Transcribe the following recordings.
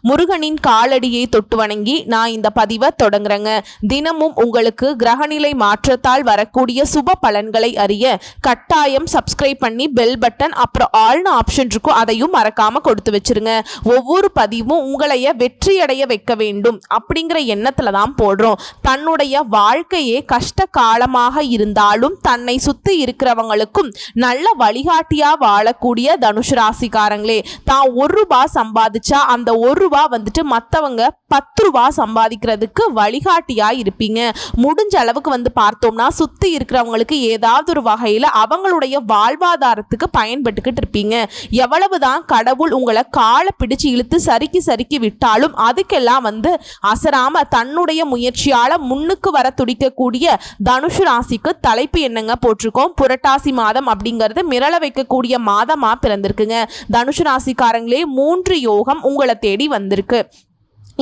முருகனின் காலடியை தொட்டு வணங்கி நான் இந்த பதிவை தொடங்குறேங்க. தினமும் உங்களுக்கு கிரகநிலை மாற்றத்தால் வரக்கூடிய சுப பலன்களை அறிய கட்டாயம் சப்ஸ்கிரைப் பண்ணி பெல் பட்டன் அப்புறம் ஆள்னு ஆப்ஷன் இருக்கும். அதையும் மறக்காம கொடுத்து வச்சிருங்க. ஒவ்வொரு பதிவும் உங்களைய வெற்றியடைய வைக்க வேண்டும். அப்படிங்கிற எண்ணத்துல தான் போடுறோம். தன்னுடைய வாழ்க்கையே கஷ்ட காலமாக இருந்தாலும் தன்னை சுத்தி இருக்கிறவங்களுக்கும் நல்ல வழிகாட்டியா வாழக்கூடிய தனுஷ் ராசிக்காரங்களே தான் ஒரு ரூபாய் சம்பாதிச்சா அந்த ஒரு ரூபா வந்துட்டு மற்றவங்க பத்து ரூபா சம்பாதிக்கிறதுக்கு வழிகாட்டியாக இருப்பீங்க. முடிஞ்ச அளவுக்கு வந்து பார்த்தோம்னா சுற்றி இருக்கிறவங்களுக்கு ஏதாவது ஒரு வகையில் அவங்களுடைய வாழ்வாதாரத்துக்கு பயன்பட்டுக்கிட்டு இருப்பீங்க. எவ்வளவுதான் கடவுள் உங்களை காலை பிடிச்சு இழுத்து சறுக்கி சறுக்கி விட்டாலும் அதுக்கெல்லாம் வந்து அசராம தன்னுடைய முயற்சியால் முன்னுக்கு வர துடிக்கக்கூடிய தனுஷு ராசிக்கு தலைப்பு என்னங்க போட்டிருக்கோம்? புரட்டாசி மாதம் அப்படிங்கிறது மிரள வைக்கக்கூடிய மாதமாக பிறந்திருக்குங்க. தனுஷு ராசிக்காரங்களே மூன்று யோகம் உங்களை தேடி வந்திருக்கு.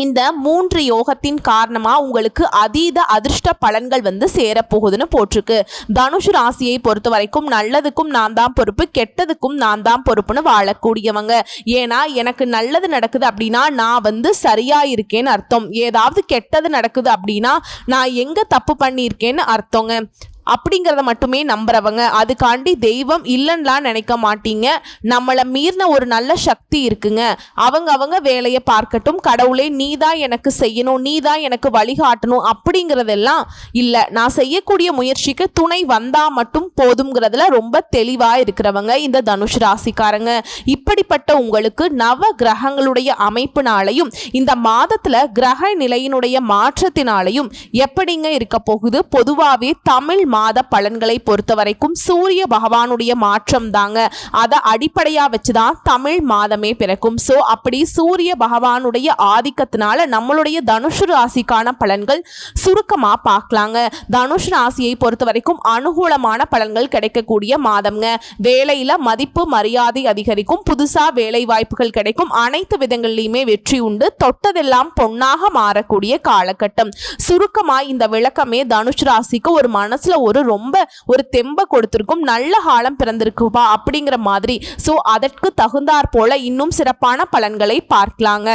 இந்த மூன்று யோகத்தின் காரணமாக உங்களுக்கு அதீத அதிர்ஷ்ட பலன்கள் வந்து சேரப்போகுதுன்னு போட்டிருக்கு. தனுஷ் ராசியை பொறுத்த வரைக்கும் நல்லதுக்கும் நான் தான் பொறுப்பு கெட்டதுக்கும் நான் தான் பொறுப்புன்னு வாழக்கூடியவங்க. ஏன்னா எனக்கு நல்லது நடக்குது அப்படின்னா நான் வந்து சரியா இருக்கேன்னு அர்த்தம். ஏதாவது கெட்டது நடக்குது அப்படின்னா நான் எங்க தப்பு பண்ணியிருக்கேன்னு அர்த்தங்க. அப்படிங்கிறத மட்டுமே நம்புறவங்க. அதுக்காண்டி தெய்வம் இல்லைன்னுலாம் நினைக்க மாட்டீங்க. நம்மளை மீறின ஒரு நல்ல சக்தி இருக்குங்க. அவங்க அவங்க வேலையை பார்க்கட்டும். கடவுளே நீ தான் எனக்கு செய்யணும். நீ தான் எனக்கு வழிகாட்டணும். அப்படிங்கிறதெல்லாம் இல்லை. நான் செய்யக்கூடிய முயற்சிக்கு துணை வந்தா மட்டும் போதுங்கிறதுல ரொம்ப தெளிவாக இருக்கிறவங்க இந்த தனுஷ் ராசிக்காரங்க. இப்படிப்பட்ட உங்களுக்கு நவ கிரகங்களுடைய அமைப்பினாலையும் இந்த மாதத்துல கிரக நிலையினுடைய மாற்றத்தினாலையும் எப்படிங்க இருக்க போகுது? பொதுவாகவே தமிழ் மாத பலன்களை பொறுத்த வரைக்கும் சூரிய பகவானுடைய மாற்றம் தாங்க. அதை அடிப்படையா வச்சுதான் தமிழ் மாதமே பிறக்கும். ஸோ அப்படி சூரிய பகவானுடைய ஆதிக்கத்தினால நம்மளுடைய தனுஷு ராசிக்கான பலன்கள் சுருக்கமா பார்க்கலாங்க. தனுஷ் ராசியை பொறுத்த வரைக்கும் அனுகூலமான பலன்கள் கிடைக்கக்கூடிய மாதம்ங்க. வேலையில மதிப்பு மரியாதை அதிகரிக்கும். புதுசா வேலை வாய்ப்புகள் கிடைக்கும். அனைத்து விதங்கள்லையுமே வெற்றி உண்டு. தொட்டதெல்லாம் பொன்னாக மாறக்கூடிய காலகட்டம். சுருக்கமா இந்த விளக்கமே தனுஷ் ராசிக்கு ஒரு மனசுல ஒரு ரொம்ப ஒரு தெம்ப கொடுத்திருக்கும் நல்ல காலம் பிறந்திருக்குப்பா அப்படிங்கிற மாதிரி. ஸோ அதற்கு தகுந்தாற் போல இன்னும் சிறப்பான பலன்களை பார்க்கலாங்க.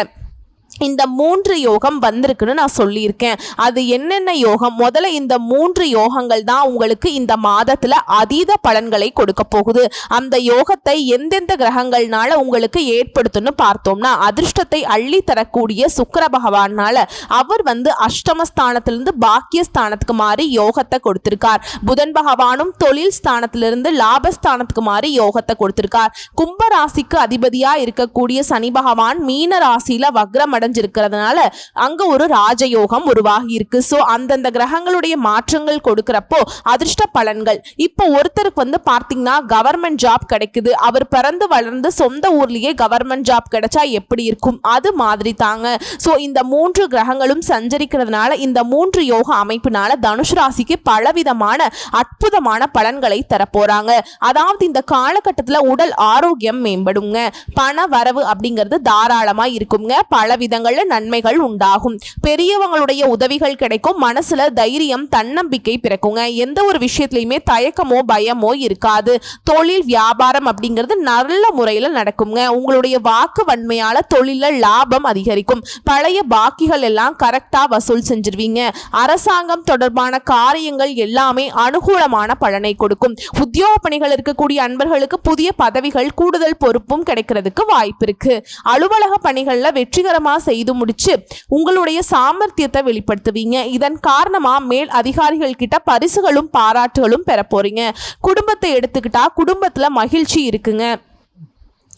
இந்த மூன்று யோகம் வந்திருக்குன்னு நான் சொல்லியிருக்கேன். அது என்னென்ன யோகம்? முதல்ல இந்த மூன்று யோகங்கள் தான் உங்களுக்கு இந்த மாதத்தில் அதீத பலன்களை கொடுக்க போகுது. அந்த யோகத்தை எந்தெந்த கிரகங்கள்னால உங்களுக்கு ஏற்படுத்தும்னு பார்த்தோம்னா அதிர்ஷ்டத்தை அள்ளி தரக்கூடிய சுக்கர பகவானால அவர் வந்து அஷ்டமஸ்தானத்திலிருந்து பாக்கியஸ்தானத்துக்கு மாறி யோகத்தை கொடுத்திருக்கார். புதன் பகவானும் தொழில் ஸ்தானத்திலிருந்து லாபஸ்தானத்துக்கு மாறி யோகத்தை கொடுத்திருக்கார். கும்பராசிக்கு அதிபதியாக இருக்கக்கூடிய சனி பகவான் மீன ராசியில வக்ரமட அடைஞ்சிருக்கிறதுனால அங்க ஒரு ராஜயோகம் உருவாகி இருக்கு ஸோ அந்தந்த கிரகங்களுடைய மாற்றங்கள் கொடுக்கிறப்போ அதிர்ஷ்ட பலன்கள். இப்போ ஒருத்தருக்கு வந்து பார்த்தீங்கன்னா கவர்மெண்ட் ஜாப் கிடைக்குது. அவர் பிறந்து வளர்ந்து சொந்த ஊர்லயே கவர்மெண்ட் ஜாப் கிடைச்சா எப்படி இருக்கும்? அது மாதிரி தாங்க. ஸோ இந்த மூன்று கிரகங்களும் சஞ்சரிக்கிறதுனால இந்த மூன்று யோக அமைப்பினால தனுஷ் ராசிக்கு பலவிதமான அற்புதமான பலன்களை தரப்போறாங்க. அதாவது இந்த காலகட்டத்தில் உடல் ஆரோக்கியம் மேம்படுங்க. பண வரவு அப்படிங்கிறது தாராளமா இருக்குங்க. பலவித விதங்கள்ல நன்மைகள் உண்டாகும். பெரியவங்களுடைய உதவிகள் கிடைக்கும். மனசுல தைரியம் தன்னம்பிக்கை பிறக்குங்க. எந்த ஒரு விஷயத்துலையுமே தயக்கமோ பயமோ இருக்காது. தொழில் வியாபாரம் அப்படிங்கிறது நல்ல முறையில் நடக்குங்க. உங்களுடைய வாக்கு வன்மையால தொழில லாபம் அதிகரிக்கும். பழைய பாக்கிகள் எல்லாம் கரெக்டா வசூல் செஞ்சிருவீங்க. அரசாங்கம் தொடர்பான காரியங்கள் எல்லாமே அனுகூலமான பலனை கொடுக்கும். உத்தியோக பணிகள் இருக்கக்கூடிய அன்பர்களுக்கு புதிய பதவிகள் கூடுதல் பொறுப்பும் கிடைக்கிறதுக்கு வாய்ப்பு இருக்கு. அலுவலக பணிகள்ல வெற்றிகரமா செய்து முடிச்சு உங்களுடைய சாமர்த்தியத்தை வெளிப்படுத்துவீங்க. இதன் காரணமா மேல் அதிகாரிகள் கிட்ட பரிசுகளும் பாராட்டுகளும் பெற போறீங்க குடும்பத்தை எடுத்துக்கிட்டா குடும்பத்துல மகிழ்ச்சி இருக்குங்க.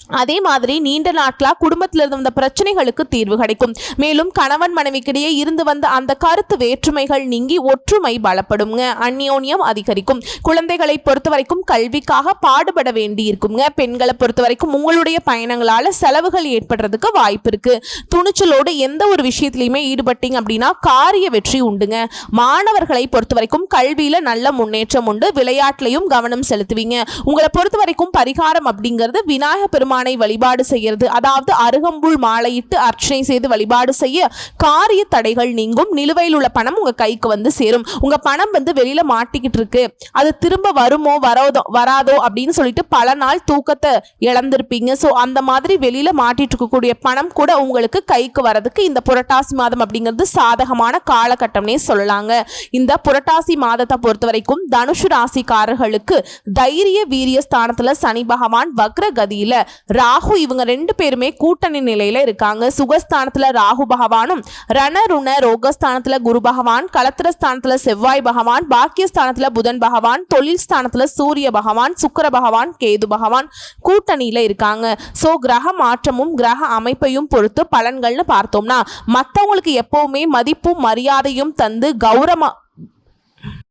அதே மாதிரி நீண்ட நாட்களா குடும்பத்தில் இருந்து வந்த பிரச்சனைகளுக்கு தீர்வு கிடைக்கும். மேலும் கணவன் மனைவிக்கிடையே இருந்து வந்த அந்த கருத்து வேற்றுமைகள் நீங்கி ஒற்றுமை பலப்படுங்க அந்யோன்யம் அதிகரிக்கும். குழந்தைகளை பொறுத்த வரைக்கும் கல்விக்காக பாடுபட வேண்டி இருக்குங்க பெண்களை பொறுத்த வரைக்கும் உங்களுடைய பயணங்களால செலவுகள் ஏற்படுறதுக்கு வாய்ப்பு இருக்கு. துணிச்சலோடு எந்த ஒரு விஷயத்திலையுமே ஈடுபட்டீங்க அப்படின்னா காரிய வெற்றி உண்டுங்க. மாணவர்களை பொறுத்த வரைக்கும் கல்வியில நல்ல முன்னேற்றம் உண்டு. விளையாட்டுலையும் கவனம் செலுத்துவீங்க. உங்களை பொறுத்த வரைக்கும் பரிகாரம் அப்படிங்கிறது விநாயக பெருமானை வழிபாடு செய்கிறது அதாவது அருகம்புல் மாலையிட்டு அர்ச்சனை செய்து வழிபாடு செய்ய காரிய தடைகள் நீங்கும். நிலுவையில் உள்ள பணம் உங்க கைக்கு வந்து சேரும். உங்க பணம் வந்து வெளியில மாட்டிக்கிட்டு இருக்கு. அது திரும்ப வருமோ வராதோ வராதோ அப்படின்னு சொல்லிட்டு பல நாள் தூக்கத்தை இழந்திருப்பீங்க. ஸோ அந்த மாதிரி வெளியில மாட்டிட்டு இருக்கக்கூடிய பணம் கூட உங்களுக்கு கைக்கு வரதுக்கு இந்த புரட்டாசி மாதம் அப்படிங்கிறது சாதகமான காலகட்டம்னே சொல்லலாங்க. இந்த புரட்டாசி மாதத்தை பொறுத்த வரைக்கும் தனுஷு ராசிக்காரர்களுக்கு தைரிய வீரிய ஸ்தானத்துல சனி பகவான் வக்ரகதியில ராகு இவங்க ரெண்டு பேருமே கூட்டணி நிலையில இருக்காங்க. சுகஸ்தானத்துல ராகு பகவானும் ரணருண ரோகஸ்தானத்துல குரு பகவான் கலத்திரஸ்தானத்துல செவ்வாய் பகவான் பாக்கியஸ்தானத்துல புதன் பகவான் தொழில் ஸ்தானத்துல சூரிய பகவான் சுக்கர பகவான் கேது பகவான் கூட்டணியில இருக்காங்க. சோ கிரக மாற்றமும் கிரக அமைப்பையும் பொறுத்து பலன்கள்னு பார்த்தோம்னா மற்றவங்களுக்கு எப்பவுமே மதிப்பும் மரியாதையும் தந்து கௌரவ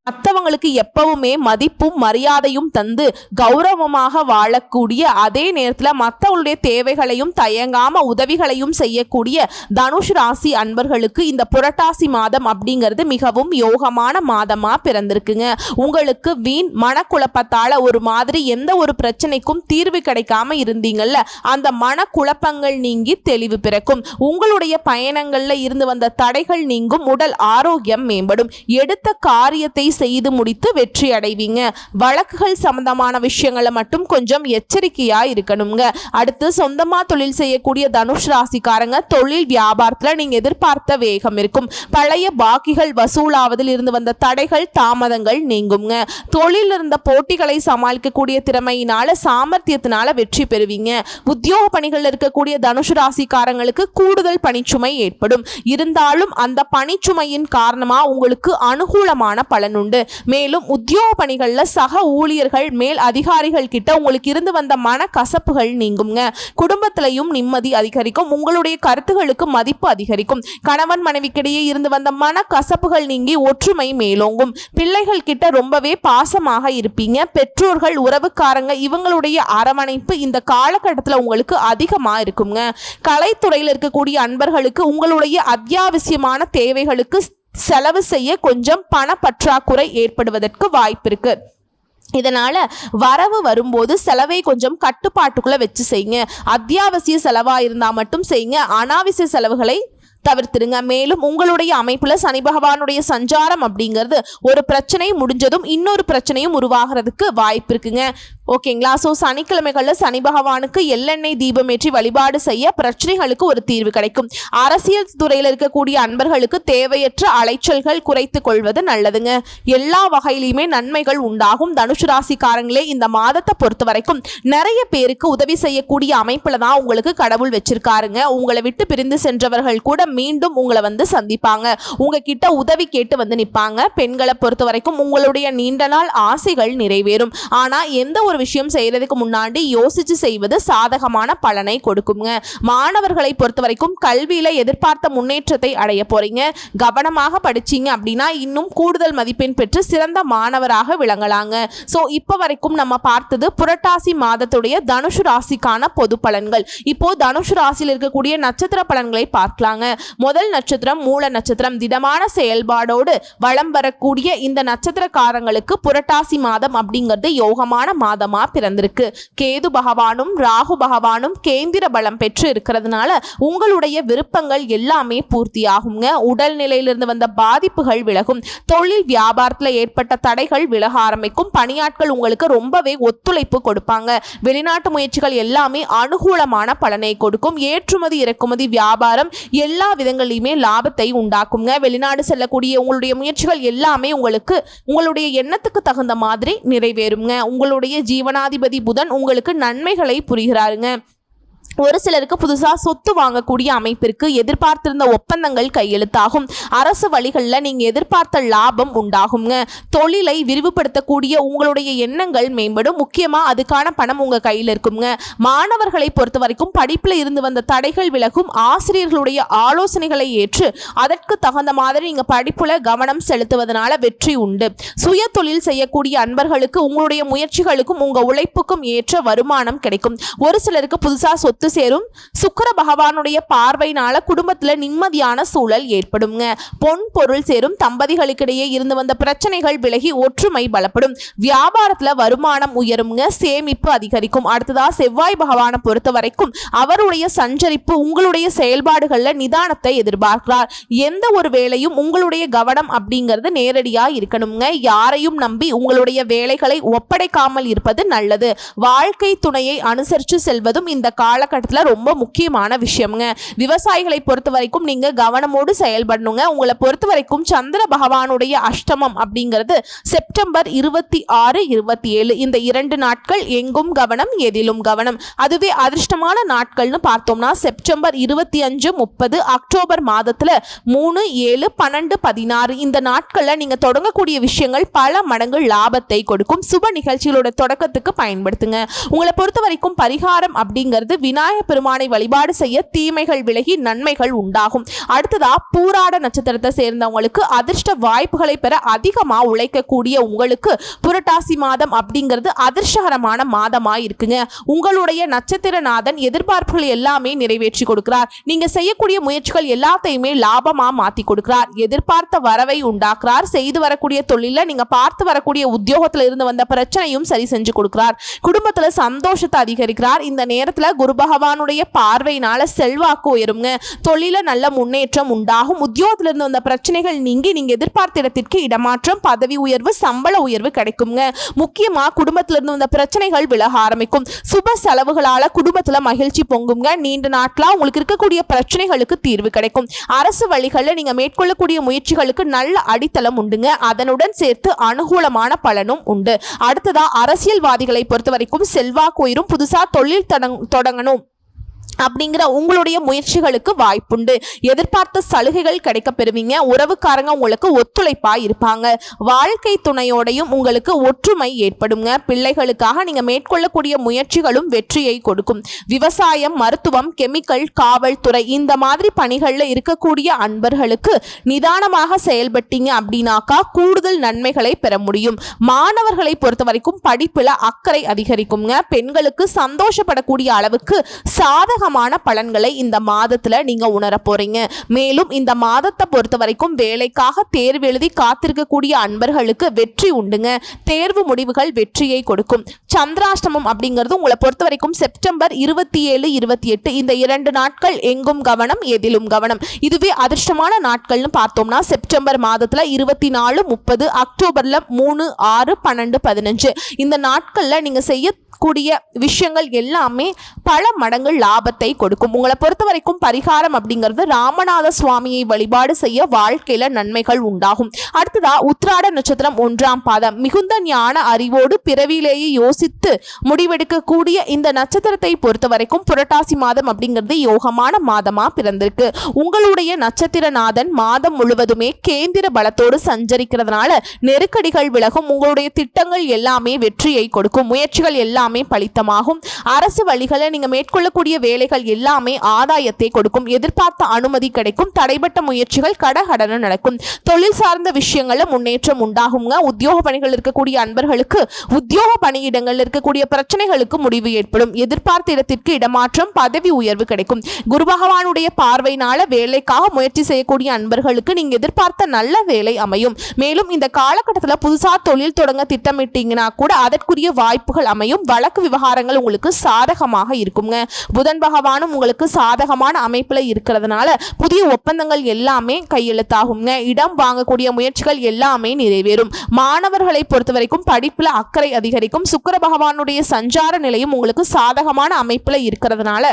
மற்றவங்களுக்கு எப்பவுமே மதிப்பும் மரியாதையும் தந்து கௌரவமாக வாழக்கூடிய அதே நேரத்தில் மற்றவங்களுடைய தேவைகளையும் தயங்காம உதவிகளையும் செய்யக்கூடிய தனுஷ் ராசி அன்பர்களுக்கு இந்த புரட்டாசி மாதம் அப்படிங்கிறது மிகவும் யோகமான மாதமா பிறந்திருக்குங்க. உங்களுக்கு வீண் மனக்குழப்பத்தால ஒரு மாதிரி எந்த ஒரு பிரச்சனைக்கும் தீர்வு கிடைக்காம இருந்தீங்கல்ல அந்த மனக்குழப்பங்கள் நீங்கி தெளிவு பிறக்கும். உங்களுடைய பயணங்கள்ல இருந்து வந்த தடைகள் நீங்கும் உடல் ஆரோக்கியம் மேம்படும். எடுத்த காரியத்தை செய்து முடித்து வெற்றி அடைவீங்க. வழக்குகள் சம்பந்தமான விஷயங்களை மட்டும் கொஞ்சம் எச்சரிக்கையா இருக்கணுங்க அடுத்து சொந்தமா தொழில் செய்யக்கூடிய தனுஷ் ராசிக்காரங்க தொழில் வியாபாரத்துல நீங்க எதிர்பார்த்த வேகம் இருக்கும். பழைய பாக்கிகள் வசூலாவதில் இருந்து வந்த தடைகள் தாமதங்கள் நீங்குங்க. தொழில் இருந்த போட்டிகளை சமாளிக்கக்கூடிய திறமையினால சாமர்த்தியத்தினால வெற்றி பெறுவீங்க. உத்தியோக பணிகள் இருக்கக்கூடிய தனுஷ் ராசிக்காரங்களுக்கு கூடுதல் பணிச்சுமை ஏற்படும். இருந்தாலும் அந்த பணிச்சுமையின் காரணமா உங்களுக்கு அனுகூலமான பலன் உண்டு. மேலும் உத்தியோக பணிகளில் சக ஊழியர்கள் மேல் அதிகாரிகள் கிட்ட உங்களுக்கு இருந்து வந்த மன கசப்புகள் நீங்குங்க குடும்பத்திலையும் நிம்மதி அதிகரிக்கும். உங்களுடைய கருத்துகளுக்கு மதிப்பு அதிகரிக்கும். கணவன் மனைவிக்கிடையே இருந்து வந்த மன கசப்புகள் நீங்கி ஒற்றுமை மேலோங்கும். பிள்ளைகள் கிட்ட ரொம்பவே பாசமாக இருப்பீங்க. பெற்றோர்கள் உறவுக்காரங்க இவங்களுடைய அரவணைப்பு இந்த காலகட்டத்தில் உங்களுக்கு அதிகமாக இருக்குங்க. கலைத்துறையில் இருக்கக்கூடிய அன்பர்களுக்கு உங்களுடைய அத்தியாவசியமான தேவைகளுக்கு செலவு செய்ய கொஞ்சம் பண பற்றாக்குறை ஏற்படுவதற்கு வாய்ப்பு இதனால் வரவு வரும்போது செலவை கொஞ்சம் கட்டுப்பாட்டுக்குள்ளே வச்சு செய்யுங்க. அத்தியாவசிய செலவாக இருந்தால் மட்டும் செய்யுங்க. அனாவசிய செலவுகளை தவிர்த்துடுங்க. மேலும் உங்களுடைய அமைப்பில் சனி பகவானுடைய சஞ்சாரம் அப்படிங்கிறது ஒரு பிரச்சனை முடிஞ்சதும் இன்னொரு பிரச்சனையும் உருவாகிறதுக்கு வாய்ப்பு இருக்குங்க ஓகேங்களா? ஸோ சனிக்கிழமைகளில் சனி பகவானுக்கு எள்ளெண்ணெய் தீபம் ஏற்றி வழிபாடு செய்ய பிரச்சனைகளுக்கு ஒரு தீர்வு கிடைக்கும். அரசியல் துறையில் இருக்கக்கூடிய அன்பர்களுக்கு தேவையற்ற அலைச்சல்கள் குறைத்து கொள்வது நல்லதுங்க. எல்லா வகையிலையுமே நன்மைகள் உண்டாகும். தனுசு ராசிக்காரங்களே இந்த மாதத்தை பொறுத்த வரைக்கும் நிறைய பேருக்கு உதவி செய்யக்கூடிய அமைப்பில் தான் உங்களுக்கு கடவுள் வச்சிருக்காருங்க. உங்களை விட்டு பிரிந்து சென்றவர்கள் கூட மீண்டும் உங்களை வந்து சந்திப்பாங்க. உங்ககிட்ட உதவி கேட்டு வந்து நிற்பாங்க பெண்களை பொறுத்த வரைக்கும் உங்களுடைய நீண்ட நாள் ஆசைகள் நிறைவேறும். ஆனால் எந்த ஒரு விஷயம் செய்யறதுக்கு முன்னாடி யோசிச்சு செய்வது சாதகமான பலனை கொடுக்குங்க. மாணவர்களை பொறுத்த வரைக்கும் கல்வியில எதிர்பார்த்த முன்னேற்றத்தை அடைய போறீங்க. கவனமாக படிச்சீங்க அப்படின்னா இன்னும் கூடுதல் மதிப்பெண் பெற்று சிறந்த மாணவராக விளங்கலாங்க. ஸோ இப்போ வரைக்கும் நம்ம பார்த்தது புரட்டாசி மாதத்துடைய தனுஷு ராசிக்கான பொது பலன்கள். இப்போ தனுஷு ராசியில் இருக்கக்கூடிய நட்சத்திர பலன்களை பார்க்கலாங்க. முதல் நட்சத்திரம் மூல நட்சத்திரம். திடமான செயல்பாடோடு வளம் வரக்கூடிய இந்த நட்சத்திரக்காரங்களுக்கு புரட்டாசி மாதம் அப்படிங்கிறது யோகமான மாதம். பிறந்திருக்கு கேது பகவானும் ராகு பகவானும் கேந்திர பலம் பெற்று இருக்கிறதுனால உங்களுடைய விருப்பங்கள் எல்லாமே பூர்த்தியாகுங்க. உடல்நிலையிலிருந்து வந்த பாதிப்புகள் விலகும். தொழில் வியாபாரத்தில் ஏற்பட்ட தடைகள் விலக ஆரம்பிக்கும். பணியாட்கள் உங்களுக்கு ரொம்பவே ஒத்துழைப்பு கொடுப்பாங்க. வெளிநாட்டு முயற்சிகள் எல்லாமே அனுகூலமான பலனை கொடுக்கும். ஏற்றுமதி இறக்குமதி வியாபாரம் எல்லா விதங்களிலுமே லாபத்தை உண்டாக்குங்க. வெளிநாடு செல்லக்கூடிய உங்களுடைய முயற்சிகள் எல்லாமே உங்களுக்கு உங்களுடைய எண்ணத்துக்கு தகுந்த மாதிரி நிறைவேறுங்க. உங்களுடைய ஜீவனாதிபதி புதன் உங்களுக்கு நன்மைகளை புரிகிறாருங்க. ஒரு சிலருக்கு புதுசாக சொத்து வாங்கக்கூடிய அமைப்பிற்கு எதிர்பார்த்திருந்த ஒப்பந்தங்கள் கையெழுத்தாகும். அரசு வழிகளில் நீங்கள் எதிர்பார்த்த லாபம் உண்டாகுங்க. தொழிலை விரிவுபடுத்தக்கூடிய உங்களுடைய எண்ணங்கள் மேம்படும். முக்கியமாக அதுக்கான பணம் உங்கள் கையில் இருக்குங்க. மாணவர்களை பொறுத்த வரைக்கும் படிப்பில் இருந்து வந்த தடைகள் விலகும். ஆசிரியர்களுடைய ஆலோசனைகளை ஏற்று அதற்கு தகுந்த மாதிரி நீங்கள் படிப்புல கவனம் செலுத்துவதனால வெற்றி உண்டு. சுய தொழில் செய்யக்கூடிய அன்பர்களுக்கு உங்களுடைய முயற்சிகளுக்கும் உங்கள் உழைப்புக்கும் ஏற்ற வருமானம் கிடைக்கும். ஒரு சிலருக்கு புதுசாக சொத்து சேரும். சுக்கர பகவானுடைய பார்வையினால குடும்பத்துல நிம்மதியான சூழல் ஏற்படுங்க. பொன் பொருள் சேரும். தம்பதிகளுக்கிடையே இருந்து வந்த பிரச்சனைகள் விலகி ஒற்றுமை பலப்படும். வியாபாரத்துல வருமானம் உயருங்க. சேமிப்பு அதிகரிக்கும். அடுத்ததா செவ்வாய் பகவானை பொறுத்த வரைக்கும் அவருடைய சஞ்சரிப்பு உங்களுடைய செயல்பாடுகள்ல நிதானத்தை எதிர்பார்க்கிறார். எந்த ஒரு வேலையும் உங்களுடைய கவனம் அப்படிங்கிறது நேரடியா இருக்கணுங்க. யாரையும் நம்பி உங்களுடைய வேலைகளை ஒப்படைக்காமல் இருப்பது நல்லது. வாழ்க்கை துணையை அனுசரித்து செல்வதும் இந்த காலகட்டத்தில் ரொம்ப முக்கியமான விஷயம்ங்க. விவசாயிகளை பொறுத்த வரைக்கும் நீங்கள் கவனமோடு செயல்படணுங்க. உங்களை பொறுத்த வரைக்கும் சந்திர பகவானுடைய அஷ்டமம் அப்படிங்கிறது செப்டம்பர் இருபத்தி ஆறு இருபத்தி ஏழு. இந்த இரண்டு நாட்கள் எங்கும் கவனம் எதிலும் கவனம். அதுவே அதிர்ஷ்டமான நாட்கள்னு பார்த்தோம்னா செப்டம்பர் இருபத்தி அஞ்சு முப்பது அக்டோபர் மாதத்தில் மூணு ஏழு பன்னெண்டு பதினாறு. இந்த நாட்களில் நீங்கள் தொடங்கக்கூடிய விஷயங்கள் பல மடங்கு லாபத்தை கொடுக்கும். சுப நிகழ்ச்சிகளோட தொடக்கத்துக்கு பயன்படுத்துங்க. உங்களை பொறுத்த வரைக்கும் பரிகாரம் அப்படிங்கிறது வினா விநாயக பெருமானை வழிபாடு செய்ய தீமைகள் விலகி நன்மைகள் உண்டாகும். அடுத்ததா பூராட நட்சத்திரத்தை சேர்ந்தவங்களுக்கு அதிர்ஷ்ட வாய்ப்புகளை பெற அதிகமா உழைக்கக்கூடிய உங்களுக்கு புரட்டாசி மாதம் அப்படிங்கிறது அதிர்ஷ்டகரமான மாதமா இருக்குங்க. உங்களுடைய நட்சத்திரநாதன் எதிர்பார்ப்புகள் எல்லாமே நிறைவேற்றி கொடுக்கிறார். நீங்க செய்யக்கூடிய முயற்சிகள் எல்லாத்தையுமே லாபமா மாத்தி கொடுக்கிறார். எதிர்பார்த்த வரவை உண்டாக்குறார். செய்து வரக்கூடிய தொழில நீங்க பார்த்து வரக்கூடிய உத்தியோகத்துல இருந்து வந்த பிரச்சனையும் சரி செஞ்சு கொடுக்கிறார். குடும்பத்துல சந்தோஷத்தை அதிகரிக்கிறார். இந்த நேரத்துல குரு பகவானுடைய பார்வையினால செல்வாக்கு உயருங்க. தொழில நல்ல முன்னேற்றம் உண்டாகும். உத்தியோகத்திலிருந்து வந்த பிரச்சனைகள் நீங்கி நீங்க எதிர்பார்த்த இடத்திற்கு இடமாற்றம் பதவி உயர்வு சம்பள உயர்வு கிடைக்குங்க. முக்கியமா குடும்பத்திலிருந்து வந்த பிரச்சனைகள் விலக ஆரம்பிக்கும். சுப செலவுகளால குடும்பத்துல மகிழ்ச்சி பொங்குங்க. நீண்ட நாட்களா உங்களுக்கு இருக்கக்கூடிய பிரச்சனைகளுக்கு தீர்வு கிடைக்கும். அரசு வழிகளில் நீங்க மேற்கொள்ளக்கூடிய முயற்சிகளுக்கு நல்ல அடித்தளம் உண்டுங்க. அதனுடன் சேர்த்து அனுகூலமான பலனும் உண்டு. அடுத்ததா அரசியல்வாதிகளை பொறுத்த வரைக்கும் செல்வாக்கு உயரும். புதுசா தொழில் தொடங் தொடங்கணும். அப்படிங்கிற உங்களுடைய முயற்சிகளுக்கு வாய்ப்புண்டு. எதிர்பார்த்த சலுகைகள் கிடைக்க பெறுவீங்க உறவுக்காரங்க உங்களுக்கு ஒத்துழைப்பா இருப்பாங்க. வாழ்க்கை துணையோடையும் உங்களுக்கு ஒற்றுமை ஏற்படுங்க. பிள்ளைகளுக்காக நீங்க மேற்கொள்ளக்கூடிய முயற்சிகளும் வெற்றியை கொடுக்கும். விவசாயம் மருத்துவம் கெமிக்கல் காவல்துறை இந்த மாதிரி பணிகளில் இருக்கக்கூடிய அன்பர்களுக்கு நிதானமாக செயல்பட்டீங்க அப்படின்னாக்கா கூடுதல் நன்மைகளை பெற முடியும். மாணவர்களை பொறுத்த வரைக்கும் படிப்புல அக்கறை அதிகரிக்குங்க. பெண்களுக்கு சந்தோஷப்படக்கூடிய அளவுக்கு சாதக சாதகமான பலன்களை இந்த மாதத்துல நீங்க உணர போறீங்க. மேலும் இந்த மாதத்தை பொறுத்த வரைக்கும் வேலைக்காக தேர்வு எழுதி காத்திருக்கக்கூடிய அன்பர்களுக்கு வெற்றி உண்டுங்க. தேர்வு முடிவுகள் வெற்றியை கொடுக்கும். சந்திராஷ்டமம் அப்படிங்கிறது உங்களை பொறுத்த வரைக்கும் செப்டம்பர் இருபத்தி ஏழு இருபத்தி எட்டு இந்த இரண்டு நாட்கள் எங்கும் கவனம் எதிலும் கவனம். இதுவே அதிர்ஷ்டமான நாட்கள்னு பார்த்தோம்னா செப்டம்பர் மாதத்துல இருபத்தி நாலு முப்பது அக்டோபர்ல மூணு ஆறு பன்னெண்டு பதினஞ்சு. இந்த நாட்கள்ல நீங்க செய்ய கூடிய விஷயங்கள் எல்லாமே பல மடங்கு லாபத்தை கொடுக்கும். உங்களை பொறுத்த வரைக்கும் பரிகாரம் அப்படிங்கிறது ராமநாத சுவாமியை வழிபாடு செய்ய வாழ்க்கையில நன்மைகள் உண்டாகும். அடுத்ததா உத்ராட நட்சத்திரம் ஒன்றாம் பாதம். மிகுந்த ஞான அறிவோடு பிறவியிலேயே யோசித்து முடிவெடுக்கக்கூடிய இந்த நட்சத்திரத்தை பொறுத்த வரைக்கும் புரட்டாசி மாதம் அப்படிங்கிறது யோகமான மாதமா பிறந்திருக்கு. உங்களுடைய நட்சத்திரநாதன் மாதம் முழுவதுமே கேந்திர பலத்தோடு சஞ்சரிக்கிறதுனால நெருக்கடிகள் விலகும். உங்களுடைய திட்டங்கள் எல்லாமே வெற்றியை கொடுக்கும். முயற்சிகள் எல்லாமே பலித்தமாகும். அரசு வழிகளை நீங்க மேற்கொள்ளக்கூடிய வேலை வேலைகள் எல்லாமே ஆதாயத்தை கொடுக்கும் எதிர்பார்த்த அனுமதி கிடைக்கும் தடைபட்ட முயற்சிகள் கடகடன நடக்கும். தொழில் சார்ந்த விஷயங்கள்ல முன்னேற்றம் உண்டாகுங்க. உத்தியோக பணிகள் இருக்கக்கூடிய அன்பர்களுக்கு உத்தியோக பணியிடங்கள் இருக்கக்கூடிய பிரச்சனைகளுக்கு முடிவு ஏற்படும். எதிர்பார்த்த இடத்திற்கு இடமாற்றம் பதவி உயர்வு கிடைக்கும். குரு பகவானுடைய பார்வையினால வேலைக்காக முயற்சி செய்யக்கூடிய அன்பர்களுக்கு நீங்க எதிர்பார்த்த நல்ல வேலை அமையும். மேலும் இந்த காலகட்டத்தில் புதுசா தொழில் தொடங்க திட்டமிட்டீங்கன்னா கூட அதற்குரிய வாய்ப்புகள் அமையும். வழக்கு விவகாரங்கள் உங்களுக்கு சாதகமாக இருக்குங்க. புதன் பகவானும் உங்களுக்கு சாதகமான அமைப்பில் இருக்கிறதுனால புதிய ஒப்பந்தங்கள் எல்லாமே கையெழுத்தாகுங்க. இடம் வாங்கக்கூடிய முயற்சிகள் எல்லாமே நிறைவேறும். மாணவர்களை பொறுத்த வரைக்கும் படிப்பில் அக்கறை அதிகரிக்கும். சுக்கர பகவானுடைய சஞ்சார நிலையும் உங்களுக்கு சாதகமான அமைப்பில் இருக்கிறதுனால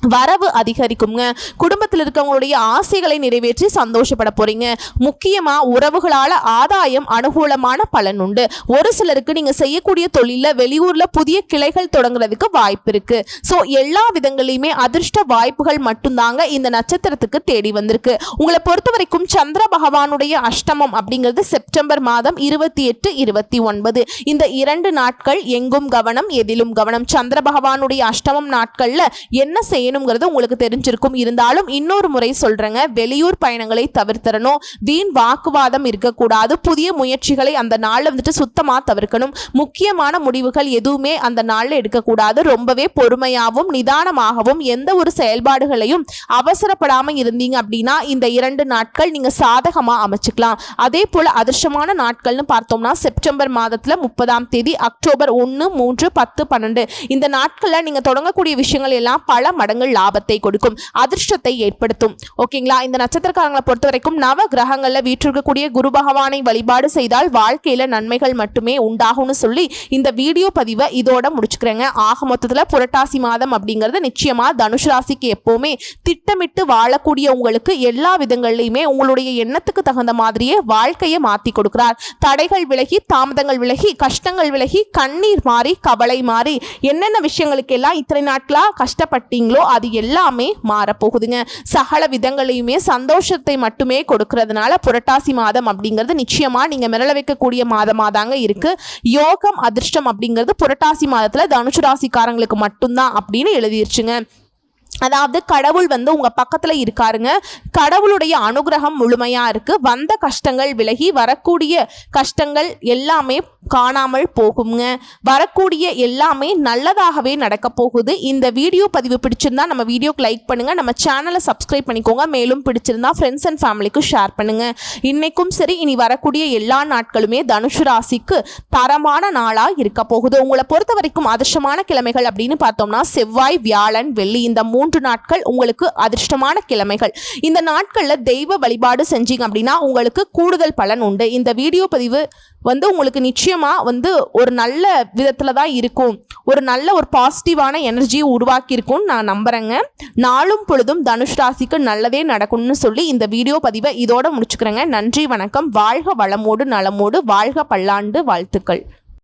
வரவு அதிகரிக்குங்க. குடும்பத்தில் இருக்கவங்களுடைய ஆசைகளை நிறைவேற்றி சந்தோஷப்பட போறீங்க. முக்கியமா உறவுகளால ஆதாயம் அனுகூலமான பலன் உண்டு. ஒரு சிலருக்கு நீங்க செய்யக்கூடிய தொழில வெளியூர்ல புதிய கிளைகள் தொடங்குறதுக்கு வாய்ப்பு இருக்கு. ஸோ எல்லா விதங்களையுமே அதிர்ஷ்ட வாய்ப்புகள் மட்டும்தாங்க இந்த நட்சத்திரத்துக்கு தேடி வந்திருக்கு. உங்களை பொறுத்த வரைக்கும் சந்திர பகவானுடைய அஷ்டமம் அப்படிங்கிறது செப்டம்பர் மாதம் இருபத்தி எட்டு இருபத்தி ஒன்பது. இந்த இரண்டு நாட்கள் எங்கும் கவனம் எதிலும் கவனம். சந்திர பகவானுடைய அஷ்டமம் நாட்கள்ல என்ன வேணுங்கிறது உங்களுக்கு தெரிஞ்சிருக்கும். இருந்தாலும் இன்னொரு முறை சொல்றேங்க வெளியூர் பயணங்களை தவிர்த்தரணும் வீண் வாக்குவாதம் இருக்கக்கூடாது. புதிய முயற்சிகளை அந்த நாளில் வந்துட்டு சுத்தமா தவிர்க்கணும். முக்கியமான முடிவுகள் எதுவுமே அந்த நாளில் எடுக்கக்கூடாது. ரொம்பவே பொறுமையாகவும் நிதானமாகவும் எந்த ஒரு செயல்பாடுகளையும் அவசரப்படாம இருந்தீங்க அப்படின்னா இந்த இரண்டு நாட்கள் நீங்க சாதகமா அமைச்சுக்கலாம். அதே போல அதிர்ஷ்டமான நாட்கள்னு பார்த்தோம்னா செப்டம்பர் மாதத்துல முப்பதாம் தேதி அக்டோபர் ஒன்று மூன்று பத்து பன்னெண்டு. இந்த நாட்கள்ல நீங்க தொடங்கக்கூடிய விஷயங்கள் எல்லாம் பல மடங்கு லாபத்தை கொடுக்கும் அதிர்ஷ்டத்தை ஏற்படுத்தும். ஓகேங்களா? இந்த நட்சத்திரக்காரங்களை பொறுத்த வரைக்கும் நவ கிரகங்களில் வீற்றிருக்கக்கூடிய குரு பகவானை வழிபாடு செய்தால் வாழ்க்கையில் நன்மைகள் மட்டுமே உண்டாகும்னு சொல்லி இந்த வீடியோ பதிவை இதோட முடிச்சுக்கிறேங்க. ஆக மொத்தத்தில் புரட்டாசி மாதம் அப்படிங்கிறது நிச்சயமாக தனுஷ் ராசிக்கு எப்போவுமே திட்டமிட்டு வாழக்கூடிய உங்களுக்கு எல்லா விதங்கள்லையுமே உங்களுடைய எண்ணத்துக்கு தகுந்த மாதிரியே வாழ்க்கையை மாற்றி கொடுக்கிறார். தடைகள் விலகி தாமதங்கள் விலகி கஷ்டங்கள் விலகி கண்ணீர் மாறி கவலை மாறி என்னென்ன விஷயங்களுக்கெல்லாம் இத்தனை நாட்களாக கஷ்டப்பட்டீங்களோ அது எல்லாமே மாறப்போகுதுங்க. சகல விதங்களையுமே சந்தோஷத்தை மட்டுமே கொடுக்கறதுனால புரட்டாசி மாதம் அப்படிங்கிறது நிச்சயமாக நீங்கள் மிரள வைக்கக்கூடிய மாதமாக தாங்க இருக்குது யோகம் அதிர்ஷ்டம் அப்படிங்கிறது புரட்டாசி மாதத்தில் தனுசு ராசிக்காரங்களுக்கு மட்டும்தான் அப்படின்னு எழுதிருச்சுங்க. அதாவது கடவுள் வந்து உங்கள் பக்கத்தில் இருக்காருங்க. கடவுளுடைய அனுகிரகம் முழுமையாக இருக்குது வந்த கஷ்டங்கள் விலகி வரக்கூடிய கஷ்டங்கள் எல்லாமே காணாமல் போகுங்க. வரக்கூடிய எல்லாமே நல்லதாகவே நடக்க போகுது. இந்த வீடியோ பதிவு பிடிச்சிருந்தா நம்ம வீடியோக்கு லைக் பண்ணுங்கள் நம்ம சேனலை சப்ஸ்கிரைப் பண்ணிக்கோங்க. மேலும் பிடிச்சிருந்தா ஃப்ரெண்ட்ஸ் அண்ட் ஃபேமிலிக்கு ஷேர் பண்ணுங்க. இன்றைக்கும் சரி இனி வரக்கூடிய எல்லா நாட்களுமே தனுஷு ராசிக்கு தரமான நாளாக இருக்க போகுது. உங்களை பொறுத்த வரைக்கும் அதிர்ஷ்டமான கிழமைகள் அப்படின்னு பார்த்தோம்னா செவ்வாய் வியாழன் வெள்ளி இந்த மூன்று நாட்கள் உங்களுக்கு அதிர்ஷ்டமான கிழமைகள். இந்த நாட்களில் தெய்வ வழிபாடு செஞ்சீங்க அப்படின்னா உங்களுக்கு கூடுதல் பலன் உண்டு. இந்த வீடியோ பதிவு வந்து உங்களுக்கு நிச்சயமாக வந்து ஒரு நல்ல விதத்தில் தான் இருக்கும். ஒரு நல்ல ஒரு பாசிட்டிவான எனர்ஜியை உருவாக்கியிருக்கும்னு நான் நம்புகிறேங்க நாளும் பொழுதும் தனுஷ் ராசிக்கு நல்லதே நடக்கும்னு சொல்லி இந்த வீடியோ பதிவை இதோட முடிச்சுக்கிறேங்க. நன்றி வணக்கம். வாழ்க வளமோடு நலமோடு வாழ்க பல்லாண்டு வாழ்த்துக்கள்.